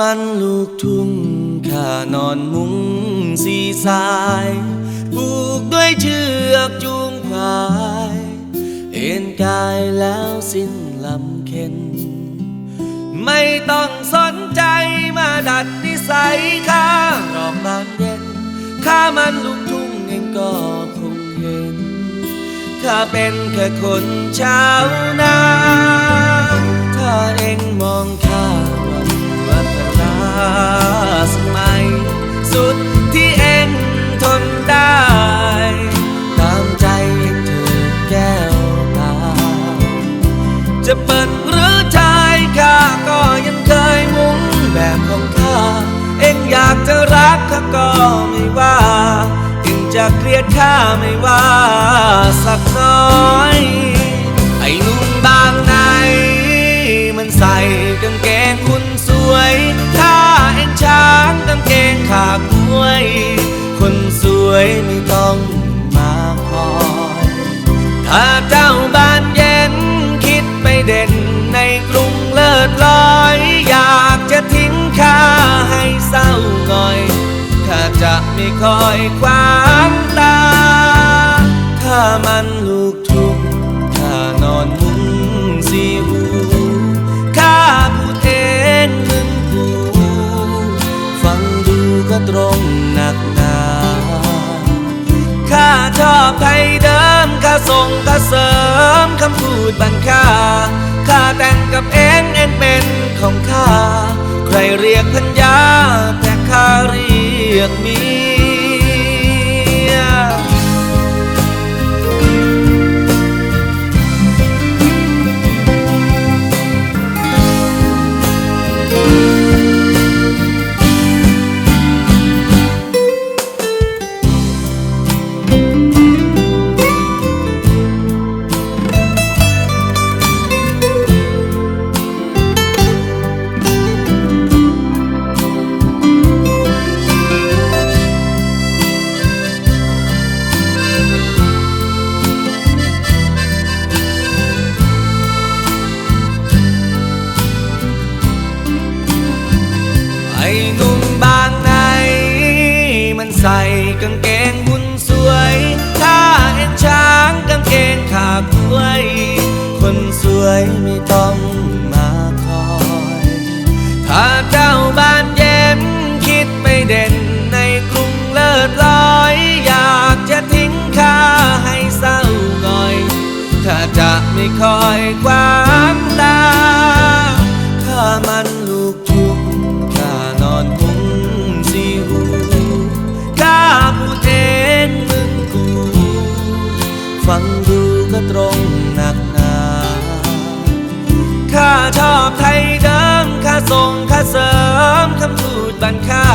มันลูกทุ่งข้านอนมุ้งสีสายผูกด้วยเชือกจูงควาย เอ็นกายแล้วสิ้นลำเค็น ไม่ต้องสนใจมาดัดนิสัยข้ารอกบานเย็นข้ามันลูกทุ่งเองก็คงเห็นข้าเป็นแค่คนชาวนา จะเกลียดข้าไม่ว่าสักน้อย ไอ้นุ่มบางไหน มันใส่กางเกงคุณสวยถ้าเอ็งช้างกางเกงขากล้วย คนสวยไม่ต้องมาคอยถ้าเจ้า ไม่คอยขวางตา ถ้ามันลูกทุกข์ข้านอนมุ้งสีหูข้าพูดเองมึงกูฟังดูก็ตรงหนักหนาข้าชอบไทยเดิมข้าส่งข้าเสริมคำพูดบันคา ไม่ต้องมาคอย ถ้าเจ้าบ้านเย็นคิดไม่เด่นในกรุงเลิศลอย อยากจะทิ้งข้าให้เศร้าหน่อย ถ้าจะไม่คอยกวา ชอบไทยเดิมข้าส่งข้าเสริมคำพูดบันค่า